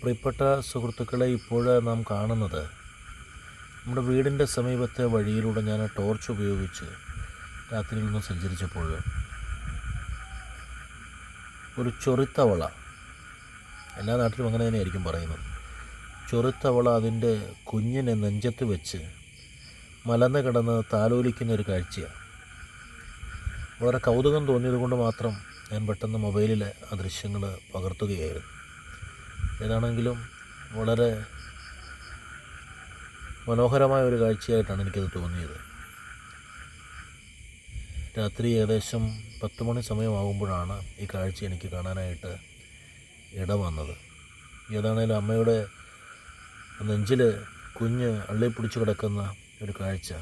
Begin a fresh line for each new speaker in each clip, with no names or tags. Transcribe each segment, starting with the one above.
പ്രിയപ്പെട്ട സുഹൃത്തുക്കളെ ഇപ്പോൾ നാം കാണുന്നത് നമ്മുടെ വീടിന്റെ സമീപത്തെ വഴിയിലൂടെ ഞാൻ ടോർച്ച് ഉപയോഗിച്ച് രാത്രിയിൽ നിന്ന് സഞ്ചരിച്ചപ്പോൾ ഒരു ചൊറിത്തവള എല്ലാ നാട്ടിലും അങ്ങനെ തന്നെയായിരിക്കും പറയുന്നത്. ചൊറിത്തവള അതിന്റെ കുഞ്ഞിനെ നെഞ്ചത്ത് വെച്ച് മലന്ന് കിടന്ന് താലോലിക്കുന്ന ഒരു കാഴ്ചയാണ്. വളരെ കൗതുകം തോന്നിയത് കൊണ്ട് മാത്രം ഞാൻ പെട്ടെന്ന് മൊബൈലിൽ ആ ദൃശ്യങ്ങൾ പകർത്തുകയായിരുന്നു. ഏതാണെങ്കിലും വളരെ മനോഹരമായ ഒരു കാഴ്ചയായിട്ടാണ് എനിക്കത് തോന്നിയത്. രാത്രി ഏകദേശം പത്ത് മണി സമയമാകുമ്പോഴാണ് ഈ കാഴ്ച എനിക്ക് കാണാനായിട്ട് ഇട വന്നത് ഏതാണേലും അമ്മയുടെ നെഞ്ചിൽ കുഞ്ഞ് അള്ളിപ്പിടിച്ച് കിടക്കുന്ന ഒരു കാഴ്ച.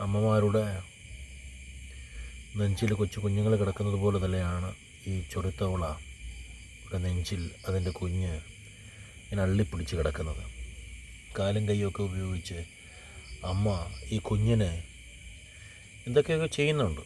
അമ്മമാരുടെ നെഞ്ചിൽ കൊച്ചു കുഞ്ഞുങ്ങൾ കിടക്കുന്നത് പോലെ തന്നെയാണ് ഈ ചൊറിത്തവള. നെഞ്ചിൽ അതിന്റെ കുഞ്ഞ് ഇങ്ങനെ അള്ളിപ്പിടിച്ച് കിടക്കുന്നത്. കാലും കൈയൊക്കെ ഉപയോഗിച്ച് അമ്മ ഈ കുഞ്ഞിനെ എന്തൊക്കെയൊക്കെ ചെയ്യുന്നുണ്ട്?